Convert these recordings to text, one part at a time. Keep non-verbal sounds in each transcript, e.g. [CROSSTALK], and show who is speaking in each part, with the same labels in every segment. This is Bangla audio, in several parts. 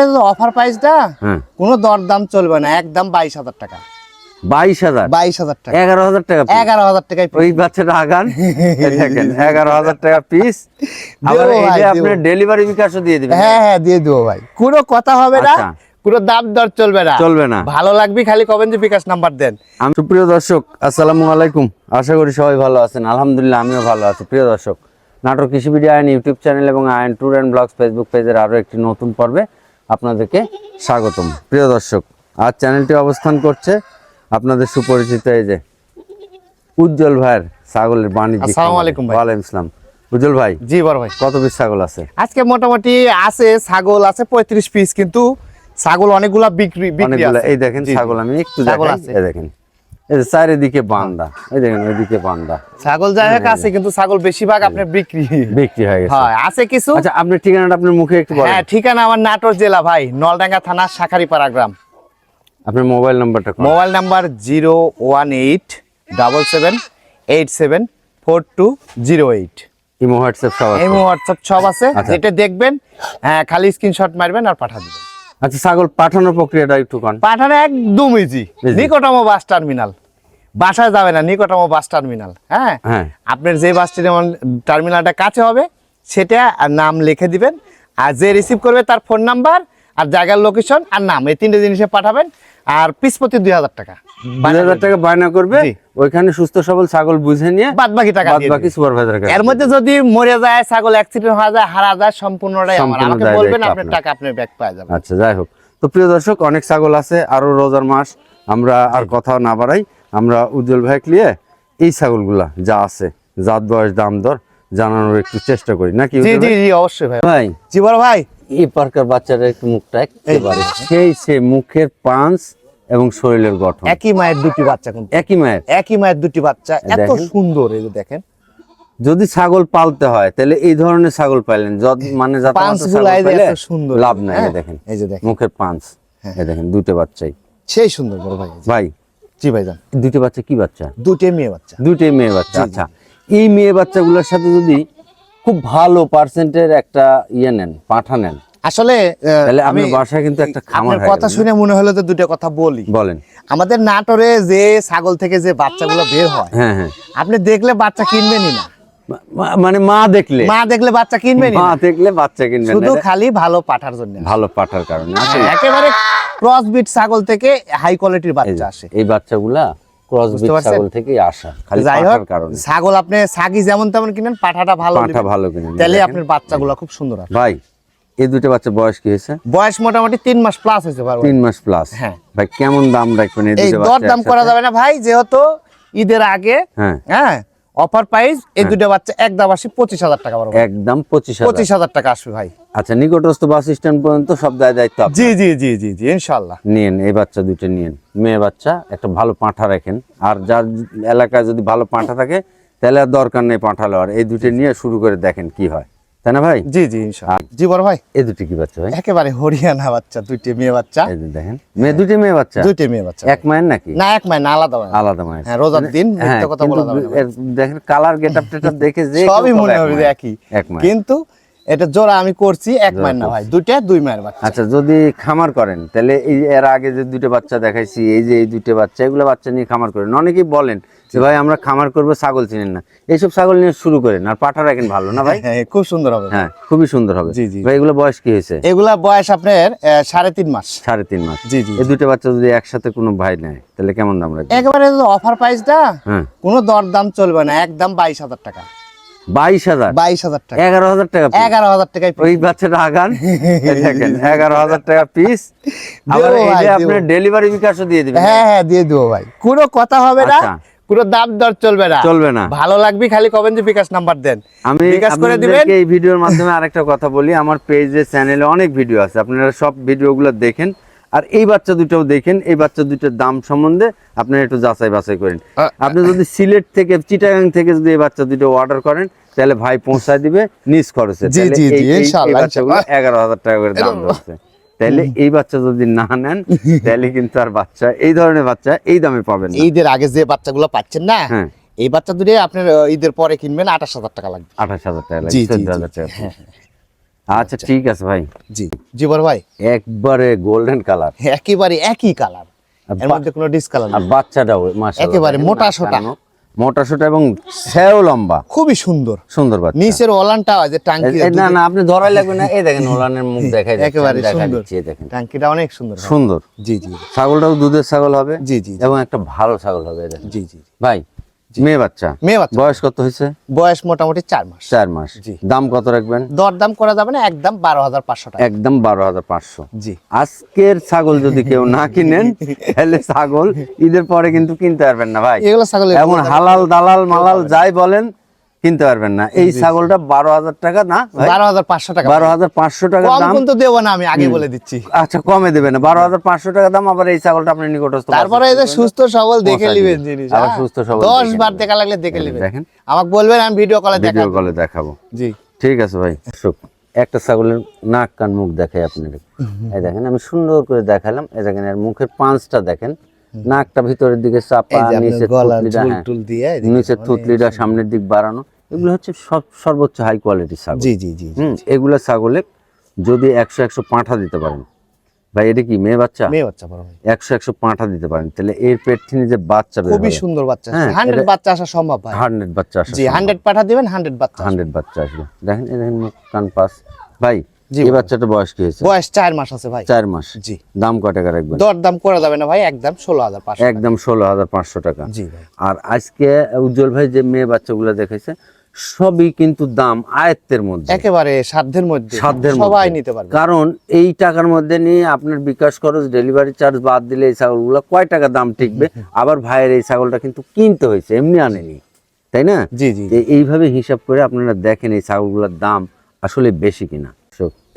Speaker 1: একেবারে অফার প্রাইসটা কোনো দরদাম চলবে না একদম বাইশ হাজার টাকা।
Speaker 2: বাইশ হাজার?
Speaker 1: বাইশ হাজার টাকা।
Speaker 2: এগারো হাজার টাকা
Speaker 1: এগারো হাজার টাকায়
Speaker 2: ওই বাচ্চাটা আগান দেখেন এগারো হাজার টাকা পিস [LAUGHS] আবার
Speaker 1: দেবো
Speaker 2: এই
Speaker 1: ভাই,
Speaker 2: যে
Speaker 1: দেবো।
Speaker 2: আপনার ডেলিভারি বিকাশও দিয়ে দিবেন।
Speaker 1: হ্যাঁ হ্যাঁ দিয়ে দেবো ভাই। কোনো কথা হবে না
Speaker 2: আচ্ছা।
Speaker 1: দাম দর চলবে না।
Speaker 2: চলবে না।
Speaker 1: ভালো লাগবে খালি কবেন যে বিকাশ নাম্বার দেন।
Speaker 2: আমি সুপ্রিয় দর্শক আসসালামু আলাইকুম। আশা করি সবাই ভালো আছেন। আলহামদুলিল্লাহ আমিও ভালো আছি। প্রিয় দর্শক নাটক কৃষি ভিডিও আইন ইউটিউব চ্যানেল এবং আইন ট্যুর অ্যান্ড ব্লগস ফেসবুক পেজের আরও একটি নতুন পর্বে আপনাদেরকে স্বাগতম। প্রিয় দর্শক আর চ্যানেলটি অবস্থান করছে আপনাদের সুপরিচিত এই যে উজ্জ্বল ভাইয়ের ছাগলের বাণিজ্য। ওয়ালাইকুম আসসালাম। উজ্জ্বল ভাই
Speaker 1: জি বড় ভাই।
Speaker 2: কত পিস ছাগল আছে?
Speaker 1: আজকে মোটামুটি আছে ছাগল আছে পঁয়ত্রিশ পিস কিন্তু ছাগল অনেকগুলা বিক্রি
Speaker 2: এই দেখেন। ছাগল আমি একটু দেখেন। চারিদিকে বান্দা। এই দেখেন ওইদিকে বান্দা।
Speaker 1: ছাগল যাই হোক আছে কিন্তু ছাগল বেশিরভাগ আপনার বিক্রি।
Speaker 2: বিক্রি হয়ে গেছে।
Speaker 1: হয় আছে কিছু?
Speaker 2: আচ্ছা আপনার ঠিকানাটা আপনার মুখে একটু বলেন।
Speaker 1: হ্যাঁ ঠিকানা আমার নাটোর জেলা ভাই নলডাঙ্গা থানা শাখারিপাড়া গ্রাম।
Speaker 2: আপনার মোবাইল নাম্বারটা?
Speaker 1: Mobile number zero one eight double seven eight seven four two zero eight.
Speaker 2: Imo WhatsApp সব আছে?
Speaker 1: এই হোয়াটসঅ্যাপ সব আছে
Speaker 2: আচ্ছা।
Speaker 1: যেটা দেখবেন হ্যাঁ খালি স্ক্রিনশট মারবেন আর পাঠা দিবেন।
Speaker 2: আচ্ছা ছাগল পাঠানোর প্রক্রিয়াটা একটু কন।
Speaker 1: পাঠানো একদম ইজি
Speaker 2: নিকটম
Speaker 1: নিকটতম বাস টার্মিনাল। বাসায় যাবে না নিকটতম বাস টার্মিনাল হ্যাঁ?
Speaker 2: হ্যাঁ।
Speaker 1: আপনার যে বাস টার্মিনালটা কাছে হবে সেটা নাম লিখে দিবেন আর যে রিসিভ করবে তার ফোন নাম্বার আর জায়গার লোকেশন আর নাম এই তিনটে জিনিসে পাঠাবেন। আর পিস প্রতি দুই হাজার টাকা।
Speaker 2: দুই হাজার টাকা বায়না করবে। ওইখানে সুস্থ সবল ছাগল বুঝে নিয়ে
Speaker 1: বাদ বাকি টাকা
Speaker 2: বাদ বাকি সুপারভাইজার
Speaker 1: এর মধ্যে যদি মরে যায় ছাগল অ্যাক্সিডেন্ট হয়ে যায় হারা যায় সম্পূর্ণটাই আমার। আমাকে বলবেন আপনার
Speaker 2: আপনার।
Speaker 1: টাকা আপনার ব্যাগ পাওয়া যাবে।
Speaker 2: আচ্ছা যাই হোক। তো প্রিয় দর্শক অনেক ছাগল আছে আরও রোজার মাস। আমরা আর কথা না বাড়াই। আমরা উজ্জ্বল ভাই নিয়ে এই ছাগলগুলা যা আছে জাত বয়স দাম দর জানানোর একটু চেষ্টা করি। নাকি
Speaker 1: জি জি জি অবশ্যই ভাই।
Speaker 2: ভাই।
Speaker 1: জি বড় ভাই।
Speaker 2: এই পার্কার বাচ্চাটা একটু মুখটা একেবারে সেই সে মুখের পাঁচ এবং শরীরের গঠন।
Speaker 1: একই মায়ের দুটি বাচ্চা কিন্তু।
Speaker 2: একই মায়ের।
Speaker 1: একই মায়ের দুটি বাচ্চা। এত সুন্দর এই দেখেন।
Speaker 2: যদি ছাগল পালতে হয় তাহলে এই ধরনের ছাগল পাইলেন। যত মানে
Speaker 1: সুন্দর।
Speaker 2: লাভ নাই
Speaker 1: হ্যাঁ,
Speaker 2: দেখেন।
Speaker 1: এই যে দেখেন।
Speaker 2: মুখের পাঁচ এই দেখেন দুটো বাচ্চাই।
Speaker 1: সেই সুন্দর বড় ভাই।
Speaker 2: ভাই।
Speaker 1: জি ভাই
Speaker 2: দুটো বাচ্চা কি বাচ্চা?
Speaker 1: দুটি মেয়ে বাচ্চা।
Speaker 2: দুটোই মেয়ে বাচ্চা আচ্ছা। এই মেয়ে বাচ্চাগুলোর সাথে যদি খুব ভালো পার্সেন্টের একটা ইয়ে নেন পাঠা নেন।
Speaker 1: আসলে আমি
Speaker 2: বাসায় কিন্তু একটা খামার
Speaker 1: কথা শুনে মনে হলো তো দুটো কথা বলি।
Speaker 2: বলেন।
Speaker 1: আমাদের নাটোরে যে ছাগল থেকে যে বাচ্চাগুলো বের হয়
Speaker 2: হ্যাঁ হ্যাঁ।
Speaker 1: আপনি দেখলে বাচ্চা কিনবেনই না।
Speaker 2: মানে মা দেখলে?
Speaker 1: মা দেখলে বাচ্চা কিনবেনই
Speaker 2: মা দেখলে বাচ্চা কিনবেন।
Speaker 1: শুধু খালি ভালো পাঠার জন্য।
Speaker 2: ভালো পাঠার কারণে আসলে।
Speaker 1: একেবারে ক্রস বিট ছাগল থেকে হাই কোয়ালিটির বাচ্চা আসে।
Speaker 2: এই বাচ্চাগুলা ক্রস বিট ছাগল থেকেই আসা খালি পাঠার কারণে।
Speaker 1: ছাগল আপনি সাগি যেমন তেমন কিনেন পাঠাটা ভালো
Speaker 2: পাঠা ভালো কিনেন,
Speaker 1: তাহলে। আপনার বাচ্চাগুলো খুব সুন্দর আসে
Speaker 2: ভাই এই দুটো বাচ্চা বয়স কি হয়েছে?
Speaker 1: বয়স মোটামুটি তিন মাস প্লাস হয়েছে ভাই।
Speaker 2: তিন মাস প্লাস
Speaker 1: হ্যাঁ।
Speaker 2: ভাই কেমন দাম রাখবেন এই
Speaker 1: দর দাম করা যাবে না ভাই যেহেতু ঈদের আগে
Speaker 2: হ্যাঁ।
Speaker 1: হ্যাঁ অফার প্রাইস এই দুটো বাচ্চা একদম আসে পঁচিশ হাজার টাকা বড়
Speaker 2: একদম পঁচিশ
Speaker 1: পঁচিশ হাজার টাকা আসবে ভাই।
Speaker 2: আচ্ছা নিকটস্থ বাস স্ট্যান্ড পর্যন্ত সব দায় দায়িত্ব
Speaker 1: জি জি জি জি জি ইনশাল্লাহ
Speaker 2: নিয়েন এই বাচ্চা দুটো নিয়েন। মেয়ে বাচ্চা একটা ভালো পাঁঠা রাখেন। আর যার এলাকায় যদি ভালো পাঁঠা থাকে তাহলে আর দরকার নেই পাঁঠা আর এই দুটো নিয়ে শুরু করে দেখেন কি হয়। তাই না ভাই?
Speaker 1: জি জি ইনশাল্লাহ। জি বড় ভাই।
Speaker 2: এই দুটি কি বাচ্চা ভাই?
Speaker 1: একেবারে হরিয়ানা বাচ্চা দুইটি মেয়ে বাচ্চা।
Speaker 2: এই দেখেন মেয়ে দুটি মেয়ে বাচ্চা?
Speaker 1: দুইটি মেয়ে বাচ্চা।
Speaker 2: এক মায়ের নাকি?
Speaker 1: না এক না আলাদা
Speaker 2: আলাদা মায়ের।
Speaker 1: হ্যাঁ রোজার দিন
Speaker 2: হ্যাঁ
Speaker 1: মিথ্যা কথা বলা যাবে
Speaker 2: দেখেন কালার গেটআপ টেটআপ দেখে যে
Speaker 1: সবই মনে
Speaker 2: এক
Speaker 1: হবে যে একই।
Speaker 2: এক মায়ের।
Speaker 1: কিন্তু এটা জোড়া আমি করছি এক মায়ের না ভাই দুইটা দুই মায়ের বাচ্চা।
Speaker 2: আচ্ছা যদি খামার করেন তাহলে এই এর আগে যে দুটো বাচ্চা দেখাইছি এই যে এই দুটো বাচ্চা এগুলো বাচ্চা নিয়ে খামার করেন। অনেকেই বলেন যে ভাই আমরা খামার করব ছাগল চিনেন না। এইসব ছাগল নিয়ে শুরু করেন আর পাঠা রাখেন ভালো না ভাই?
Speaker 1: হ্যাঁ খুব সুন্দর হবে।
Speaker 2: হ্যাঁ খুবই সুন্দর হবে।
Speaker 1: জি, জি।
Speaker 2: ভাই এগুলো বয়স কি হয়েছে?
Speaker 1: এগুলা বয়স আপনার সাড়ে তিন মাস।
Speaker 2: সাড়ে তিন মাস।
Speaker 1: জি জি
Speaker 2: এই দুটো বাচ্চা যদি একসাথে কোনো ভাই নেয় তাহলে কেমন দাম রাখবে
Speaker 1: একেবারে অফার প্রাইসটা
Speaker 2: হ্যাঁ।
Speaker 1: কোনো দরদাম চলবে না একদম বাইশ হাজার টাকা।
Speaker 2: বাইশ হাজার।
Speaker 1: বাইশ হাজার টাকা।
Speaker 2: এগারো হাজার টাকা
Speaker 1: এগারো হাজার
Speaker 2: ওই বাচ্চাটা আগান। দেখেন এগারো হাজার টাকা পিস আবার ডেলিভারি বিকাশও দিয়ে দিবেন।
Speaker 1: হ্যাঁ হ্যাঁ দিয়ে দেবো ভাই। কোনো কথা হবে না
Speaker 2: আচ্ছা।
Speaker 1: কোনো দাম দর চলবে না।
Speaker 2: চলবে না।
Speaker 1: ভালো লাগবে খালি কবেন যে বিকাশ নাম্বার দেন।
Speaker 2: আমি
Speaker 1: বিকাশ করে দিবেন।
Speaker 2: এই ভিডিওর মাধ্যমে আরেকটা কথা বলি। আমার পেজে চ্যানেলে অনেক ভিডিও আছে। আপনারা সব ভিডিওগুলো দেখেন। আর এই বাচ্চা দুটোও দেখেন। এই বাচ্চা দুটোর দাম সম্বন্ধে আপনারা একটু যাচাই বাছাই করেন আপনি যদি সিলেট থেকে চিটাগাং থেকে যদি এই বাচ্চা দুটো অর্ডার করেন তাহলে ভাই পৌঁছায় দিবে নিজ খরচে। এগারো হাজার টাকা করে দাম ধরছে। তাহলে এই বাচ্চা যদি না নেন [LAUGHS] তাহলে কিন্তু আর বাচ্চা এই ধরনের বাচ্চা এই দামে পাবেন
Speaker 1: ঈদের আগে যে বাচ্চাগুলো পাচ্ছেন না
Speaker 2: হ্যাঁ।
Speaker 1: এই বাচ্চা দুটো আপনার ঈদের পরে কিনবেন আঠাশ হাজার টাকা লাগবে।
Speaker 2: আঠাশ হাজার টাকা লাগে
Speaker 1: জি, জি,
Speaker 2: চোদ্দ হাজার টাকা
Speaker 1: হ্যাঁ,
Speaker 2: আচ্ছা ঠিক আছে ভাই।
Speaker 1: জি। জি বড় ভাই।
Speaker 2: একবারে গোল্ডেন কালার
Speaker 1: একেবারে একই
Speaker 2: কালারের
Speaker 1: মধ্যে কোনো ডিসকালার
Speaker 2: আর বাচ্চাটাও
Speaker 1: একেবারে মোটা সোটা।
Speaker 2: কানো, মোটা সোটা এবং সেও লম্বা।
Speaker 1: খুবই সুন্দর।
Speaker 2: সুন্দর বাচ্চা।
Speaker 1: নিচের ওলানটা যে টাঙ্কি
Speaker 2: না না আপনি ধরাই লাগবে না। এই দেখেন ওলানের মুখ [LAUGHS] দেখাই
Speaker 1: একেবারে সুন্দর।
Speaker 2: দেখেন।
Speaker 1: টাঙ্কিটা অনেক সুন্দর
Speaker 2: সুন্দর।
Speaker 1: জি জি।
Speaker 2: ছাগলটাও দুধের ছাগল হবে
Speaker 1: জি জি।
Speaker 2: এবং একটা ভালো ছাগল হবে
Speaker 1: জি জি।
Speaker 2: ভাই মেয়ে বাচ্চা?
Speaker 1: মেয়ে বাচ্চা।
Speaker 2: বয়স কত হয়েছে?
Speaker 1: বয়স মোটামুটি চার মাস।
Speaker 2: চার মাস।
Speaker 1: জি।
Speaker 2: দাম কত রাখবেন?
Speaker 1: দরদাম করা যাবে না একদম বারো হাজার পাঁচশো টাকা।
Speaker 2: একদম বারো হাজার পাঁচশো।
Speaker 1: জি।
Speaker 2: আজকের ছাগল যদি কেউ না কিনেন তাহলে ছাগল ঈদের পরে কিন্তু কিনতে পারবেন না ভাই।
Speaker 1: এগুলো ছাগল
Speaker 2: এখন হালাল দালাল মালাল যাই বলেন কিনতে পারবেন না। এই ছাগলটা বারো হাজার টাকা না
Speaker 1: বারো হাজার পাঁচশো টাকা।
Speaker 2: বারো হাজার পাঁচশো টাকা দাম।
Speaker 1: কিন্তু দেবো না আমি আগে বলে দিচ্ছি।
Speaker 2: আচ্ছা কমে দেবে না। বারো হাজার পাঁচশো টাকা দাম আবার এই ছাগলটা আপনি নিকটস্থ
Speaker 1: তারপরে এই যে সুস্থ সবল দেখে নিবেন জিনিস
Speaker 2: আবার
Speaker 1: হ্যাঁ?
Speaker 2: সুস্থ সবল
Speaker 1: দশ বার দেখা লাগলে দেখে নিবেন।
Speaker 2: দেখেন।
Speaker 1: আমাকে বলবেন আমি ভিডিও কলে
Speaker 2: ভিডিও কলে দেখাবো।
Speaker 1: জি।
Speaker 2: ঠিক আছে ভাই একটা ছাগলের নাক কান মুখ দেখাই আপনার এই দেখেন আমি সুন্দর করে দেখালাম। এই দেখেন এর মুখের পাঁচটা দেখেন। নাকটা ভিতরের দিকে চাপা
Speaker 1: আপনার
Speaker 2: নিচে থুতলিটা হ্যাঁ, নিচে
Speaker 1: মানে-
Speaker 2: থুতলিটা সামনের দিক বাড়ানো এগুলো হচ্ছে সব সর্বোচ্চ হাই কোয়ালিটির ছাগল।
Speaker 1: জি জি জি।
Speaker 2: এগুলো ছাগলে যদি একশো একশো পাঁঠা দিতে পারেন। ভাই এটা কি মেয়ে বাচ্চা?
Speaker 1: মেয়ে বাচ্চা বড় ভাই।
Speaker 2: পাঁঠা দিতে পারেন। তাহলে এর পেট থেকে যে বাচ্চা
Speaker 1: খুবই সুন্দর বাচ্চা।
Speaker 2: হ্যাঁ,
Speaker 1: হান্ড্রেড
Speaker 2: এটা-
Speaker 1: বাচ্চা আসা সম্ভব ভাই।
Speaker 2: হান্ড্রেড বাচ্চা আসে
Speaker 1: জি হান্ড্রেড পাঠা দিবেন হান্ড্রেড বাচ্চা আসবে।
Speaker 2: হান্ড্রেড বাচ্চা আসবে। দেখেন এই দেখেন কান পাস ভাই
Speaker 1: জি,
Speaker 2: এই বাচ্চাটা বয়স কি হয়েছে?
Speaker 1: বয়স চার মাস আছে ভাই।
Speaker 2: চার মাস।
Speaker 1: জি।
Speaker 2: দাম কয় টাকা রাখবেন
Speaker 1: দর দাম করা যাবে না ভাই একদম ষোলো হাজার পাঁচশো
Speaker 2: একদম ষোলো হাজার পাঁচশো টাকা।
Speaker 1: জি
Speaker 2: আর আজকে উজ্জ্বল ভাই যে মেয়ে বাচ্চাগুলো দেখেছে সবই কিন্তু দাম আয়ত্তের মধ্যে।
Speaker 1: একেবারে সাধ্যের মধ্যে।
Speaker 2: সাধ্যের
Speaker 1: সবাই নিতে পারবে।
Speaker 2: কারণ এই টাকার মধ্যে নিয়ে আপনার বিকাশ খরচ ডেলিভারি চার্জ বাদ দিলে এই ছাগলগুলো কয় টাকা দাম টিকবে? আবার ভাইয়ের এই ছাগলটা কিন্তু কিনতে হয়েছে এমনি আনেনি। তাই না?
Speaker 1: জি জি
Speaker 2: এইভাবে হিসাব করে আপনারা দেখেন এই ছাগলগুলোর দাম আসলে বেশি কিনা।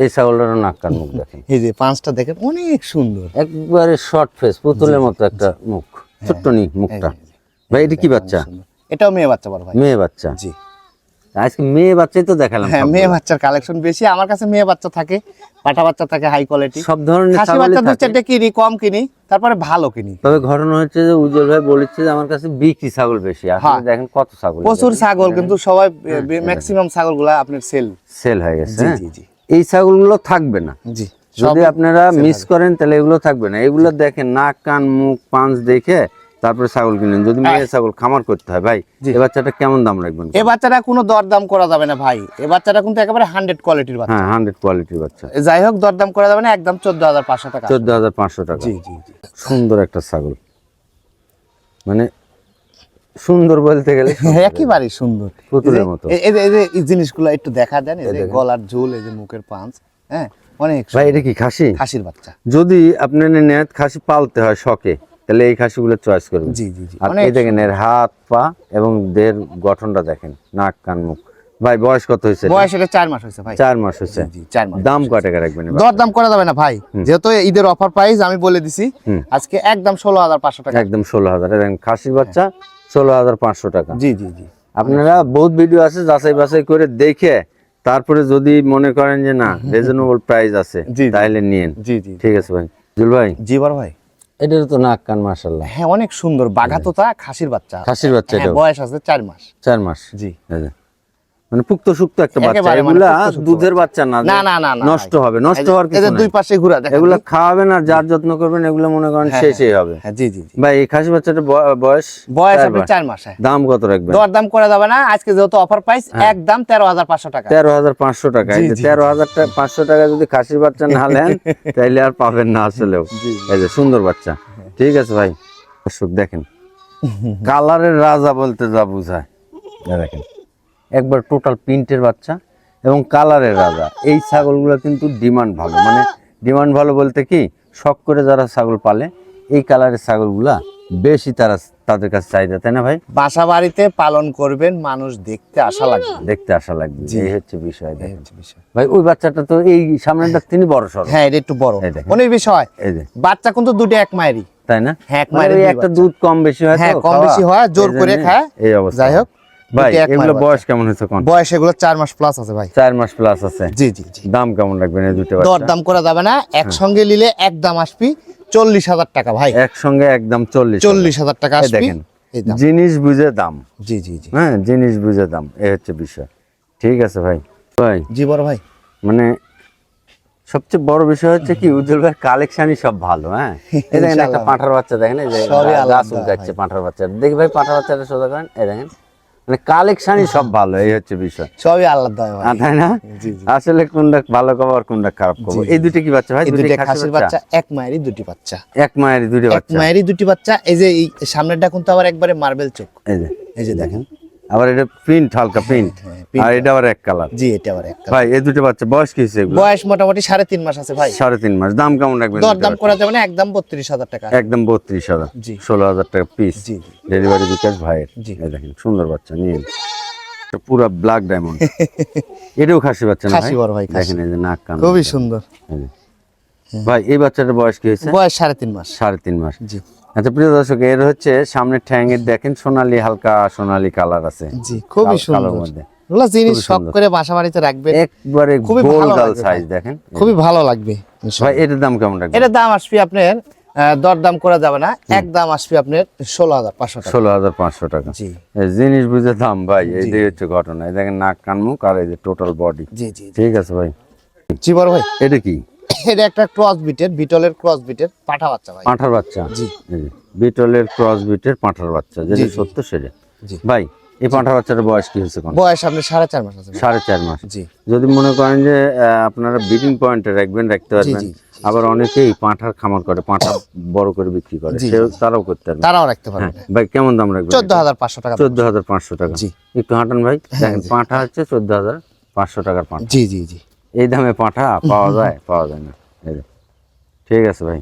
Speaker 2: এই ছাগলটারও নাক মুখ [LAUGHS] দেখেন।
Speaker 1: এই যে পাঁচটা দেখেন অনেক সুন্দর।
Speaker 2: একবারে শর্ট ফেস পুতুলের মতো একটা মুখ ছোট্ট নি মুখটা। ভাই এটা কি বাচ্চা?
Speaker 1: এটাও মেয়ে বাচ্চা বড় ভাই।
Speaker 2: মেয়ে বাচ্চা?
Speaker 1: জি।
Speaker 2: আজকে মেয়ে বাচ্চাই তো দেখালাম
Speaker 1: হ্যাঁ মেয়ে বাচ্চার কালেকশন বেশি আমার কাছে মেয়ে বাচ্চা থাকে পাটা বাচ্চা থাকে হাই কোয়ালিটি
Speaker 2: সব ধরনের
Speaker 1: খাসি বাচ্চা দু চারটে কিনি কম কিনি তারপরে ভালো কিনি।
Speaker 2: তবে ঘটনা হচ্ছে যে উজ্জ্বল ভাই বলেছে যে আমার কাছে বিক্রি ছাগল বেশি আসলে
Speaker 1: হ্যাঁ।
Speaker 2: দেখেন কত ছাগল
Speaker 1: প্রচুর ছাগল কিন্তু সবাই ম্যাক্সিমাম ছাগলগুলা আপনার সেল
Speaker 2: সেল হয়ে গেছে হ্যাঁ?
Speaker 1: জি জি।
Speaker 2: এই ছাগলগুলো থাকবে না।
Speaker 1: জি
Speaker 2: যদি আপনারা মিস করেন তাহলে এগুলো থাকবে না। এগুলো দেখেন নাক কান মুখ পাঁচ দেখে তারপরে ছাগল কিনেন। যদি মেয়ে ছাগল খামার করতে হয় ভাই। এই বাচ্চাটা কেমন দাম রাখবেন?
Speaker 1: এ বাচ্চাটা কোনো দরদাম করা যাবে না ভাই। এ বাচ্চাটা কিন্তু একেবারে হান্ড্রেড কোয়ালিটির বাচ্চা।
Speaker 2: হ্যাঁ হান্ড্রেড কোয়ালিটির বাচ্চা।
Speaker 1: যাই হোক দরদাম করা যাবে না একদম চোদ্দ হাজার পাঁচশো টাকা।
Speaker 2: চোদ্দ হাজার পাঁচশো টাকা।
Speaker 1: জি জি।
Speaker 2: সুন্দর একটা ছাগল। মানে সুন্দর বলতে গেলে [LAUGHS]
Speaker 1: একেবারেই সুন্দর।
Speaker 2: পুতুলের মতো।
Speaker 1: এই- যে- এই জিনিসগুলো একটু দেখা দেন এই যে গলার ঝুল এই যে মুখের পাঁচ হ্যাঁ? অনেক
Speaker 2: ভাই এটা কি খাসি?
Speaker 1: খাসির বাচ্চা।
Speaker 2: যদি আপনার নেট খাসি পালতে হয় শখে তাহলে এই খাসিগুলো চয়েস করবেন।
Speaker 1: জি জি জি।
Speaker 2: আর এই দেখেন এর হাত পা এবং দেহের গঠনটা দেখেন নাক কান মুখ। ভাই বয়স কত হয়েছে?
Speaker 1: বয়স এটা চার মাস হয়েছে ভাই।
Speaker 2: চার মাস হয়েছে।
Speaker 1: জি, চার মাস
Speaker 2: দাম কয় টাকা রাখবেন
Speaker 1: দর দাম করা যাবে না ভাই। যেহেতু ঈদের অফার প্রাইস আমি বলে দিছি আজকে একদম ষোলো হাজার পাঁচশো টাকা।
Speaker 2: একদম ষোলো হাজার। খাসির বাচ্চা ষোলো হাজার পাঁচশো টাকা।
Speaker 1: জি জি জি।
Speaker 2: আপনারা বহুত ভিডিও আছে যাচাই বাছাই করে দেখে তারপরে যদি মনে করেন যে না রিজনেবল প্রাইস আছে। তাহলে নিয়েন।
Speaker 1: জি জি।
Speaker 2: ঠিক আছে ভাই। জুল ভাই?
Speaker 1: জি বড় ভাই।
Speaker 2: এটার তো নাক কান মাশাআল্লাহ।
Speaker 1: হ্যাঁ অনেক সুন্দর। বাঘা তো তা খাসির বাচ্চা।
Speaker 2: খাসির বাচ্চা
Speaker 1: হ্যাঁ বয়স আছে চার মাস।
Speaker 2: চার মাস।
Speaker 1: জি।
Speaker 2: মানে পুক্ত সুক্ত একটা বাচ্চা।
Speaker 1: মানে
Speaker 2: এগুলা দুধের বাচ্চা না
Speaker 1: না না না
Speaker 2: নষ্ট হবে নষ্ট হওয়ার কিছু
Speaker 1: দুই পাশে ঘুরা দেখেন।
Speaker 2: এগুলো খাওয়াবেন আর যার যত্ন করবেন এগুলো মনে করেন শেষই হবে।
Speaker 1: হ্যাঁ জি জি
Speaker 2: ভাই এই খাসি বাচ্চাটা বয়স
Speaker 1: বয়স আপনি
Speaker 2: মাস।
Speaker 1: চার মাস। হ্যাঁ
Speaker 2: দাম কত রাখবেন?
Speaker 1: দর দাম করা যাবে না। আজকে যেহেতু অফার প্রাইস একদম তেরো হাজার পাঁচশো টাকা।
Speaker 2: তেরো হাজার পাঁচশো টাকা। এই যে
Speaker 1: জি,
Speaker 2: তেরো হাজার টাকা পাঁচশো টাকা যদি খাসির বাচ্চা না নেন [LAUGHS] তাইলে আর পাবেন না আসলেও। এই যে সুন্দর বাচ্চা। ঠিক আছে ভাই। দর্শক দেখেন। [LAUGHS] কালারের রাজা বলতে যা বুঝায়। দেখেন। একবার টোটাল প্রিন্টের বাচ্চা এবং কালারের রাজা। এই ছাগলগুলো কিন্তু ডিমান্ড ভালো। মানে ডিমান্ড ভালো বলতে কি শখ করে যারা ছাগল পালে এই কালারের ছাগলগুলা বেশি তারা তাদের কাছে চাহিদা তাই না ভাই?
Speaker 1: বাসা বাড়িতে পালন করবেন মানুষ দেখতে আশা লাগবে।
Speaker 2: দেখতে আসা লাগবে। এই হচ্ছে বিষয় ভাই ওই বাচ্চাটা তো এই সামনেটা তিনি বড় সড়।
Speaker 1: হ্যাঁ এটা একটু বড়। অনেক বিষয়।
Speaker 2: এই যে।
Speaker 1: বাচ্চা কিন্তু দুটো এক মায়েরই
Speaker 2: তাই না?
Speaker 1: হ্যাঁ, এক
Speaker 2: মানে একটা দুধ কম বেশি হয়
Speaker 1: হ্যাঁ, কম বেশি হয়, জোর করে খায়।
Speaker 2: এই অবস্থা।
Speaker 1: যাই হোক।
Speaker 2: ভাই
Speaker 1: এক
Speaker 2: এগুলো বয়স কেমন হয়েছে কোন?
Speaker 1: বয়স এগুলো চার মাস প্লাস আছে ভাই।
Speaker 2: চার মাস প্লাস আছে।
Speaker 1: জি জি জি।
Speaker 2: দাম কেমন রাখবেন এই দুটো
Speaker 1: দর দাম করা যাবে না একসঙ্গে নিলে একদম আসবি চল্লিশ হাজার টাকা ভাই।
Speaker 2: একসঙ্গে একদম চল্লিশ
Speaker 1: চল্লিশ হাজার টাকা
Speaker 2: এই
Speaker 1: আসবি।
Speaker 2: দেখেন জিনিস বুঝে দাম।
Speaker 1: জি জি জি।
Speaker 2: হ্যাঁ জিনিস বুঝে দাম এই হচ্ছে বিষয়। ঠিক আছে ভাই। ভাই
Speaker 1: জি বড় ভাই।
Speaker 2: মানে সবচেয়ে বড় বিষয় হচ্ছে কি উজ্জ্বল ভাই কালেকশনই সব ভালো হ্যাঁ? [LAUGHS] এই দেখেন একটা পাঁঠার বাচ্চা দেখেন এই যে গাছ উলকাচ্ছে পাঁঠার বাচ্চা। দেখি ভাই পাঁঠার বাচ্চাটা সোজা করেন এই দেখেন। কালেকশনই সব ভালো এই হচ্ছে বিষয়।
Speaker 1: সবই আল্লাহ দয়া
Speaker 2: তাই না। আসলে কোনটা ভালো খবর কোনটা খারাপ খবর এই দুটি কি বাচ্চা ভাই? দুটো
Speaker 1: দুটি
Speaker 2: খাসির বাচ্চা?
Speaker 1: এক মায়েরই দুটি বাচ্চা।
Speaker 2: এক মায়ের বাচ্চা
Speaker 1: এক
Speaker 2: বাচ্চা।
Speaker 1: মায়েরই দুটি বাচ্চা এই যে এই সামনেরটা কিন্তু আবার একবারে মার্বেল চোখ।
Speaker 2: এই যে।
Speaker 1: এই যে দেখেন।
Speaker 2: আবার এটা প্রিন্ট হালকা প্রিন্ট
Speaker 1: print
Speaker 2: আর এটা আবার এক কালার
Speaker 1: জি এটা আবার একটা
Speaker 2: ভাই এই দুটো বাচ্চা বয়স কি হয়েছে এগুলো?
Speaker 1: বয়স মোটামুটি সাড়ে তিন মাস আছে ভাই।
Speaker 2: সাড়ে তিন মাস। দাম কেমন রাখবেন
Speaker 1: দর দাম করা যাবে না একদম বত্রিশ হাজার টাকা।
Speaker 2: একদম বত্রিশ হাজার।
Speaker 1: জি।
Speaker 2: ষোলো হাজার টাকা পিস
Speaker 1: জি।
Speaker 2: ডেলিভারি বিকাশ ভাইয়ের
Speaker 1: জি।
Speaker 2: দেখেন সুন্দর বাচ্চা নিয়ে পুরো ব্ল্যাক ডায়মন্ড এটাও খাসি বাচ্চা না
Speaker 1: খাসি বড় ভাই।
Speaker 2: দেখেন এই যে নাক কান
Speaker 1: খুবই সুন্দর।
Speaker 2: এই ভাই এই বাচ্চাটার বয়স কি হয়েছে?
Speaker 1: বয়স সাড়ে তিন মাস।
Speaker 2: সাড়ে তিন মাস।
Speaker 1: জি।
Speaker 2: আচ্ছা প্রিয় দর্শক এর হচ্ছে সামনে ঠ্যাঙের দেখেন সোনালী হালকা সোনালী কালার আছে।
Speaker 1: জি খুবই সুন্দর।
Speaker 2: মধ্যে।
Speaker 1: এগুলো জিনিস শখ করে বাসা বাড়িতে রাখবেন।
Speaker 2: একবারে
Speaker 1: খুবই
Speaker 2: গোল
Speaker 1: ভালো
Speaker 2: গাল
Speaker 1: লাগবে
Speaker 2: সাইজ। দেখেন।
Speaker 1: খুবই ভালো লাগবে
Speaker 2: ভাই এটার দাম কেমন রাখবেন?
Speaker 1: এটার দাম আসবে আপনার আহ, দর দাম করা যাবে না। এক দাম আসবে আপনার ষোলো হাজার পাঁচশো টাকা।
Speaker 2: ষোলো হাজার পাঁচশো টাকা।
Speaker 1: জি।
Speaker 2: এই জিনিস বুঝে দাম ভাই এইটাই হচ্ছে ঘটনা। এই দেখেন নাক কান মুখ আর এই যে টোটাল বডি
Speaker 1: জি জি।
Speaker 2: ঠিক আছে ভাই।
Speaker 1: জি বড় ভাই।
Speaker 2: এটা কি?
Speaker 1: এটা একটা ক্রস বিটের বিটলের ক্রস বিটের পাঠা বাচ্চা ভাই।
Speaker 2: পাঁঠার বাচ্চা?
Speaker 1: জি।
Speaker 2: বিটলের ক্রস বিটের পাঁঠার বাচ্চা যেটা। সত্য সেটা।
Speaker 1: জি।
Speaker 2: ভাই এই বাচ্চাটার বয়স কি হচ্ছে কোন?
Speaker 1: বয়স সাড়ে চার মাস আছে
Speaker 2: সাড়ে চার মাস।
Speaker 1: জি।
Speaker 2: যদি মনে করেন যে আপনারা বিডিং পয়েন্টে রাখবেন রাখতে পারবেন আবার অনেকেই পাঁঠার খামার করে পাঁঠা বড় করে বিক্রি করে সেও তারাও করতে পারবে।
Speaker 1: তারাও রাখতে
Speaker 2: হ্যাঁ
Speaker 1: পারবেন
Speaker 2: ভাই কেমন দাম রাখবেন
Speaker 1: চোদ্দ হাজার পাঁচশো টাকা
Speaker 2: চোদ্দ হাজার পাঁচশো টাকা।
Speaker 1: জি।
Speaker 2: একটু হাঁটান ভাই দেখেন পাঁঠা হচ্ছে চোদ্দ হাজার পাঁচশো টাকার পাঁঠা।
Speaker 1: জি জি জি।
Speaker 2: এই দামে পাঁঠা পাওয়া যায় পাওয়া যায় না। ঠিক আছে ভাই।